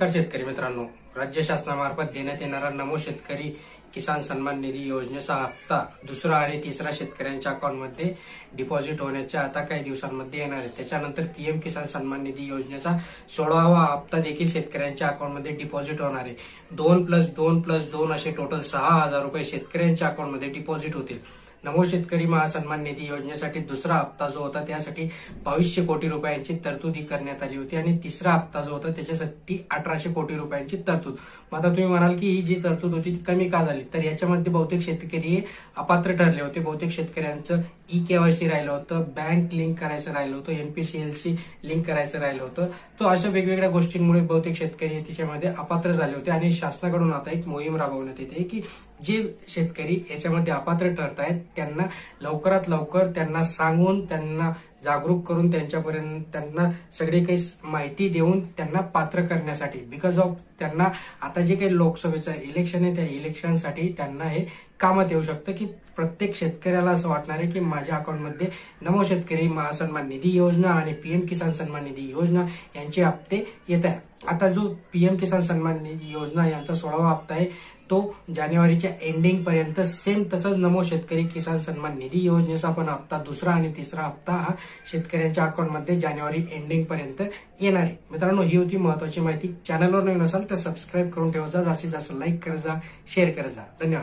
नमस्कार शेतकरी मित्रांनो. राज्य शासनामार्फत देण्यात येणारा नमो शेतकरी किसान सन्मान निधी योजनेचा हप्ता दुसरा आणि तिसरा शेतकऱ्यांच्या अकाउंटमध्ये डिपॉझिट होण्याच्या आता काही दिवसांमध्ये येणार आहे. त्याच्यानंतर पीएम किसान सन्मान निधी योजनेचा सोळावा हप्ता देखील शेतकऱ्यांच्या अकाउंटमध्ये डिपॉझिट होणार आहे. दोन प्लस दोन प्लस दोन असे टोटल सहा हजार रुपये शेतकऱ्यांच्या अकाउंटमध्ये डिपॉझिट होतील. नमो शेतकरी महासन्मान निधी योजनेसाठी दुसरा हप्ता जो होता त्यासाठी बावीसशे कोटी रुपयांची तरतुदी करण्यात आली होती आणि तिसरा हप्ता जो होता त्याच्यासाठी अठराशे कोटी रुपयांची तरतूद. मग आता तुम्ही म्हणाल की ही जी तरतूद होती ती कमी का झाली? तर याच्यामध्ये बहुतेक शेतकरी हे अपात्र ठरले होते. बहुतेक शेतकऱ्यांचं ई केवायसी राहिलं होतं बँक लिंक करायचं राहिलं होतं एनपीसीएलसी लिंक करायचं राहिलं होतं. तो अशा वेगवेगळ्या गोष्टींमुळे बहुतेक शेतकरी त्याच्यामध्ये तिच्यामध्ये अपात्र झाले होते आणि शासनाकडून आता एक मोहीम राबवण्यात येते की जे शेतकरी याच्यामध्ये अपात्र ठरत आहेत त्यांना लवकरात लवकर त्यांना सांगून त्यांना जागरूक करून त्यांच्यापर्यंत त्यांना सगळी काही माहिती देऊन त्यांना पात्र करण्यासाठी. बिकॉज ऑफ त्यांना आता जे काही लोकसभेचं इलेक्शन आहे त्या इलेक्शनसाठी त्यांना हे कामात येऊ शकतं की प्रत्येक शेतकऱ्याला असं वाटणार आहे की माझ्या अकाउंटमध्ये नमो शेतकरी महासन्मान निधी योजना आणि पीएम किसान सन्मान निधी योजना यांचे हप्ते येत आहे. आता जो पीएम किसान सन्मान निधी योजना यांचा सोळावा हप्ता आहे तो जानेवारीच्या एंडिंग पर्यंत सेम तसंच नमो शेतकरी किसान सन्मान निधी योजनेचा पण हप्ता दुसरा आणि तिसरा हप्ता हा शेतकऱ्यांच्या अकाउंटमध्ये जानेवारी एंडिंग पर्यंत येणार आहे. मित्रांनो ही होती महत्वाची माहिती. चॅनलवर नवीन असाल तर सबस्क्राईब करून ठेवा. जास्तीत जास्त लाईक करत जा शेअर करत जा. धन्यवाद.